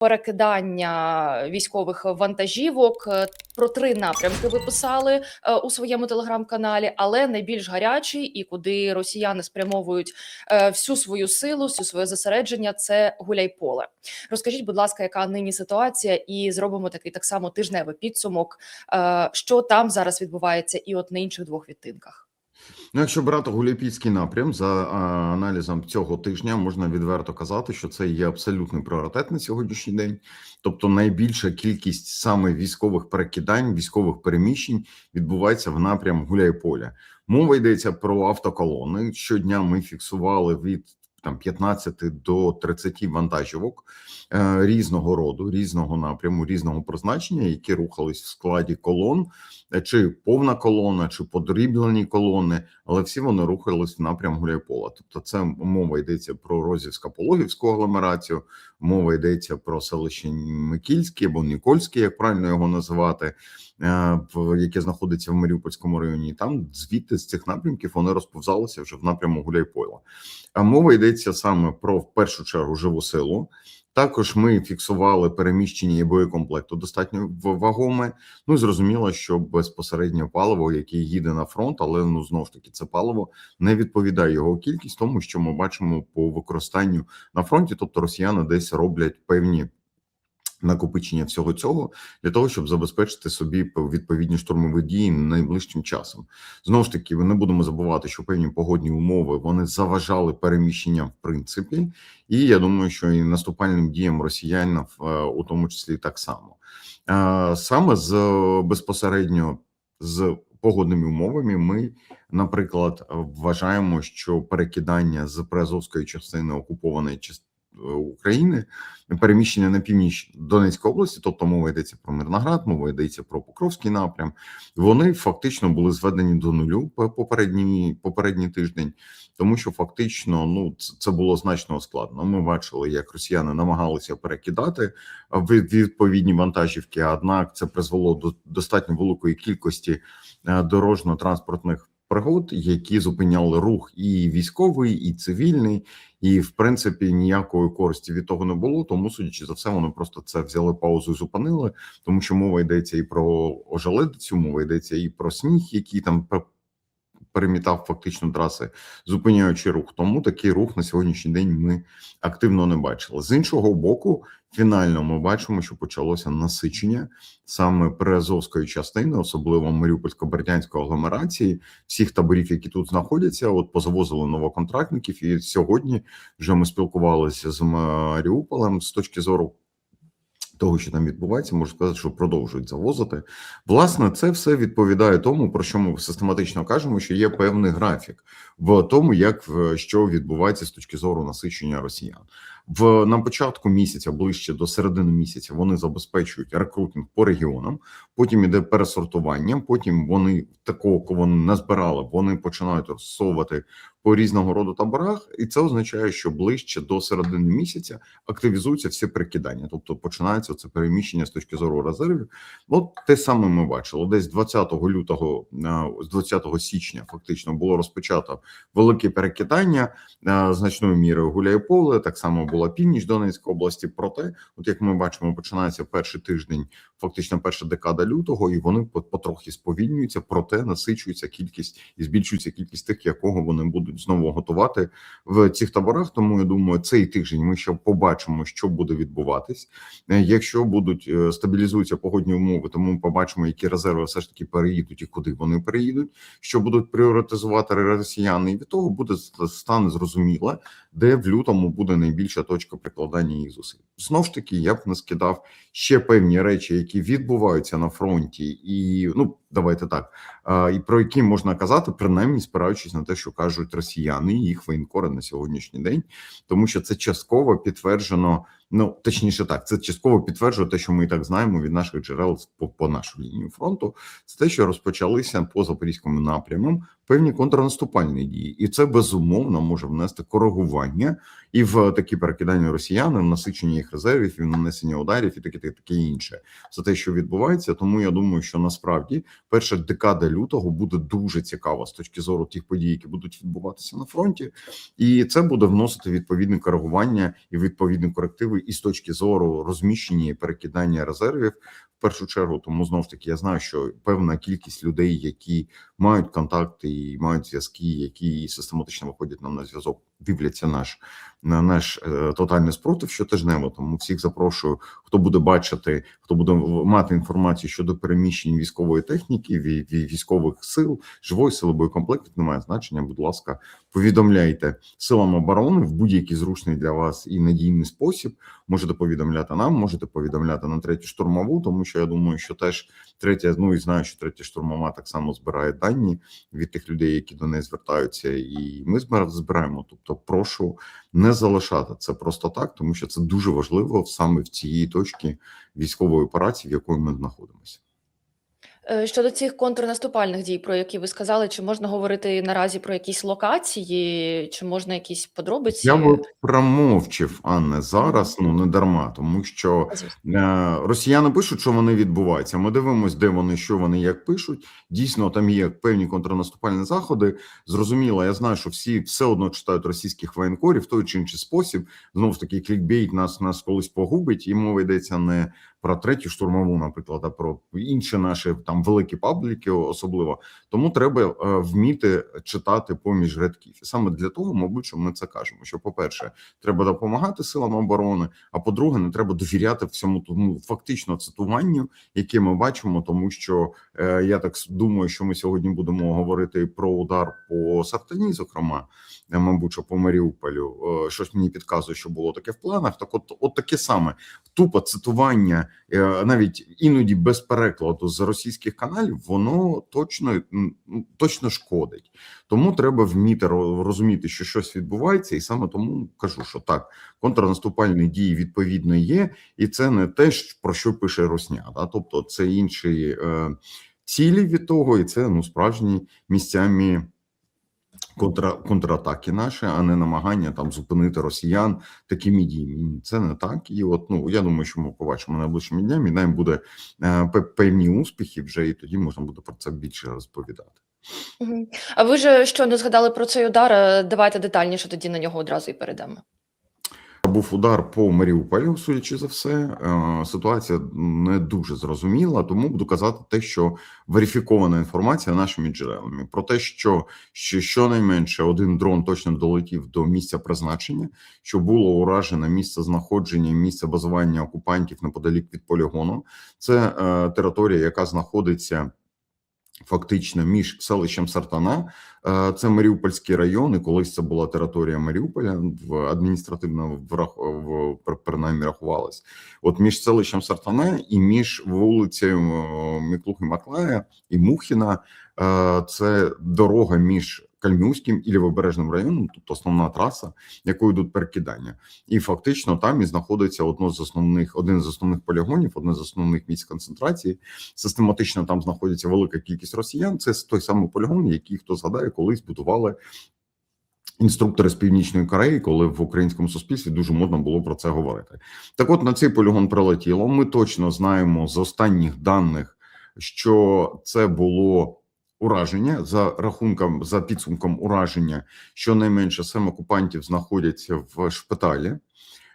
перекидання військових вантажівок. Е, Про три напрямки ви писали е, у своєму телеграм-каналі, але найбільш гарячий і куди росіяни спрямовують е, всю свою силу, всю своє зосередження. Це Гуляйполе. Розкажіть, будь ласка, яка нині ситуація, і зробимо такий так само тижневий підсумок, що там зараз відбувається, і от на інших двох відтинках. Ну, якщо брати Гуліпійський напрям за аналізом цього тижня, можна відверто казати, що це є абсолютний пріоритет на сьогоднішній день. Тобто, найбільша кількість саме військових перекидань, військових переміщень відбувається в напрям Гуляйполя. Мова йдеться про автоколони. Щодня ми фіксували від там 15 до 30 вантажівок е, різного роду, різного напряму, різного призначення, які рухались в складі колон, е, чи повна колона, чи подріблені колони, але всі вони рухались в напрям Гуляйпола. Тобто, це мова йдеться про Розівсько-Пологівську агломерацію, мова йдеться про селище Микільське або Нікольське, як правильно його називати, е, яке знаходиться в Маріупольському районі. Там звідти з цих напрямків вони розповзалися вже в напряму Гуляйпойла, А мова йдеться саме про в першу чергу живу силу. Також ми фіксували переміщення і боєкомплекту достатньо вагоме. Ну і зрозуміло, що безпосередньо паливо, яке їде на фронт, але ну знову ж таки це паливо не відповідає його кількість, тому що ми бачимо по використанню на фронті, тобто росіяни десь роблять певні. Накопичення всього цього для того, щоб забезпечити собі відповідні штурмові дії найближчим часом. Знову ж таки, ми не будемо забувати, що певні погодні умови вони заважали переміщенням в принципі, і я думаю, що і наступальним діям росіян е, у тому числі так само. Е, Саме з безпосередньо з погодними умовами, ми, наприклад, вважаємо, що перекидання з приазовської частини окупованої України переміщення на північ Донецької області, тобто мова йдеться про Мирноград, мова йдеться про Покровський напрям. Вони фактично були зведені до нулю по- попередній тиждень, тому що фактично ну це- було значно складно. Ми бачили, як росіяни намагалися перекидати від- відповідні вантажівки. Однак це призвело до достатньо великої кількості е, дорожньо-транспортних пригод, які зупиняли рух і військовий, і цивільний. І в принципі ніякої користі від того не було. Тому, судячи за все, вони просто це взяли паузу і зупинили, тому що мова йдеться і про ожеледицю, мова йдеться і про сніг, який там перемітав фактично траси, зупиняючи рух. Тому такий рух на сьогоднішній день ми активно не бачили. З іншого боку, фінально ми бачимо, що почалося насичення саме приазовської частини, особливо Маріупольсько-Бердянської агломерації, всіх таборів, які тут знаходяться. От позавозили новоконтрактників, і сьогодні вже ми спілкувалися з Маріуполем з точки зору. Того, що там відбувається, можу сказати, що продовжують завозити. Власне, це все відповідає тому, про що ми систематично кажемо, що є певний графік в тому, як що відбувається з точки зору насичення росіян. В на початку місяця, ближче до середини місяця, вони забезпечують рекрутинг по регіонам. Потім іде пересортування. Потім вони такого, кого вони не збирали, вони починають розсовувати по різного роду таборах, і це означає, що ближче до середини місяця активізуються всі прикидання, тобто починається це переміщення з точки зору резервів. От те саме ми бачили десь 20 лютого, е, з 20 січня, фактично було розпочато велике перекидання е, значною мірою Гуляйполе. Так само була північ Донецької області. Проте, от як ми бачимо, починається перший тиждень, фактично перша декада лютого, і вони потрохи сповільнюються, проте насичується кількість і збільшується кількість тих, якого вони будуть знову готувати в цих таборах. Тому я думаю, цей тиждень ми ще побачимо, що буде відбуватись. Е, Якщо будуть е, стабілізуються погодні умови, то ми побачимо, які резерви все ж таки переїдуть і куди вони переїдуть, що будуть пріоритизувати росіяни, і від того буде стане зрозуміло, де в лютому буде найбільша точка прикладання їх зусиль. Знов ж таки, я б не скидав ще певні речі, які відбуваються на фронті, і ну давайте так, і про які можна казати, принаймні спираючись на те, що кажуть росіяни, їх воєнкори на сьогоднішній день, тому що це частково підтверджено. Ну точніше, так це частково підтверджує те, що ми і так знаємо від наших джерел по, по нашу лінію фронту. Це те, що розпочалися по запорізькому напрямам певні контрнаступальні дії, і це безумовно може внести коригування і в такі перекидання росіян, в насичення їх резервів, і в нанесення ударів, і таке таке, інше. Це те, що відбувається. Тому я думаю, що насправді перша декада лютого буде дуже цікава з точки зору тих подій, які будуть відбуватися на фронті, і це буде вносити відповідне коригування і відповідні корективи і з точки зору розміщення і перекидання резервів. В першу чергу, тому знов таки я знаю, що певна кількість людей, які мають контакти і мають зв'язки, які систематично виходять нам на зв'язок, дивляться наш на наш е, тотальний спротив щотижнево. Тому всіх запрошую, хто буде бачити, хто буде мати інформацію щодо переміщень військової техніки, вій- вій- військових сил, живої сили боєкомплектів, немає значення. Будь ласка, повідомляйте силам оборони в будь-який зручний для вас і надійний спосіб. Можете повідомляти нам, можете повідомляти на третю штурмову, тому що я думаю, що теж третя, ну і знаю, що третя штурмова так само збирає дані від тих людей, які до неї звертаються, і ми збира- збираємо. Тобто, прошу не залишати це просто так, тому що це дуже важливо саме в цій точці військової операції, в якої ми знаходимося. Е, Щодо цих контрнаступальних дій, про які ви сказали, чи можна говорити наразі про якісь локації, чи можна якісь подробиці? Я би промовчив, Анне, зараз ну не дарма, тому що Е, Росіяни пишуть, що вони відбуваються. Ми дивимося, де вони, що вони як пишуть. Дійсно, там є певні контрнаступальні заходи. Зрозуміло, я знаю, що всі все одно читають російських воєнкорів в той чи інший спосіб. Знову ж таки, клікбейт нас нас колись погубить, і мова йдеться не про третю штурмову, наприклад, а про інші наші там великі пабліки, особливо. Тому треба е, вміти читати поміж рядків. І саме для того, мабуть, що ми це кажемо. Що, по-перше, треба допомагати силам оборони. А по-друге, не треба довіряти всьому тому фактично цитуванню, яке ми бачимо, тому що е, я так думаю, що ми сьогодні будемо говорити про удар по Сартані, зокрема, мабуть, що по Маріуполю. Е, щось мені підказує, що було таке в планах. Так, от, от таке саме тупо цитування, е, навіть іноді без перекладу з російських каналів, воно точно м, точно шкодить. Тому треба вміти розуміти, що щось відбувається, і саме тому кажу, що так, контрнаступальні дії відповідно є, і це не те, про що пише Росня. Да? Тобто, це інші е, цілі від того, і це ну справжні місцями. Контра, контратаки наші, а не намагання там зупинити росіян такими діями. Це не так. І от ну я думаю, що ми побачимо найближчими днями. і Нам буде е, певні успіхи вже, і тоді можна буде про це більше розповідати. А ви ж щойно згадали про цей удар. е, Давайте детальніше тоді на нього одразу і перейдемо. Був удар по Маріуполю, судячи за все. Е, Ситуація не дуже зрозуміла, тому буду казати те, що верифікована інформація нашими джерелами про те, що що щонайменше один дрон точно долетів до місця призначення, що було уражено місце знаходження, місце базування окупантів неподалік від полігону. Це е, територія, яка знаходиться. Фактично між селищем Сартана, е, це Маріупольський район, і колись це була територія Маріуполя адміністративно в принаймні рахувалась. От між селищем Сартана і між вулицею е, Міклухи Маклая і Мухіна е, це дорога між Кальмівським і Лівобережним районом, тобто основна траса, якою йдуть перекидання, і фактично там і знаходиться одно з основних, один з основних полігонів, одне з основних місць концентрації. Систематично там знаходиться велика кількість росіян. Це той самий полігон, який хто згадає, колись будували інструктори з північної Кореї, коли в українському суспільстві дуже модно було про це говорити. Так, от на цей полігон прилетіло. Ми точно знаємо з останніх даних, що це було. Ураження за рахунком за підсумком ураження, щонайменше сем окупантів знаходяться в шпиталі.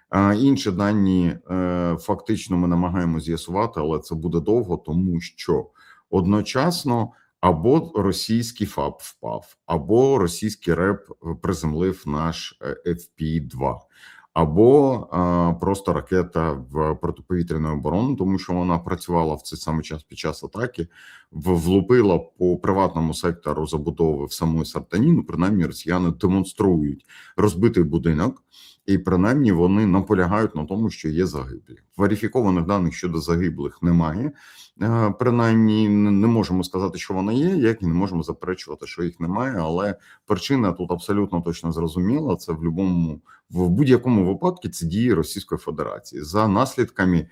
А інші дані е, фактично ми намагаємося з'ясувати, але це буде довго, тому що одночасно або російський ФАБ впав, або російський РЕП приземлив наш е, FP-2, або просто ракета в протиповітряну оборону, тому що вона працювала в цей самий час під час атаки, влупила по приватному сектору забудови в самої Сартані. Ну, принаймні, росіяни демонструють розбитий будинок. І принаймні вони наполягають на тому, що є загиблі. Верифікованих даних щодо загиблих немає. Е, Принаймні не можемо сказати, що вона є, як і не можемо заперечувати, що їх немає. Але причина тут абсолютно точно зрозуміла. Це в будь-якому в будь-якому випадку це дії Російської Федерації за наслідками е,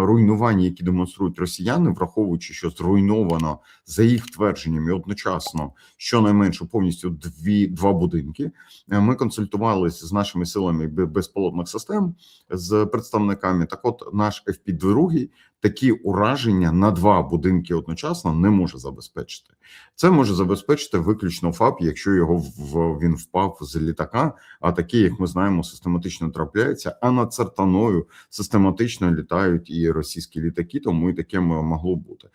руйнувань, які демонструють росіяни, враховуючи, що зруйновано за їх твердженнями одночасно щонайменше повністю дві два будинки. Е, Ми консультувалися з нашими силами бе- безпілотних систем з представниками. Так, от наш FP-2 такі ураження на два будинки одночасно не може забезпечити. Це може забезпечити виключно ФАП, якщо його в він впав з літака. А такі, як ми знаємо, систематично трапляються. А над Цертаною систематично літають і російські літаки, тому і таке могло бути.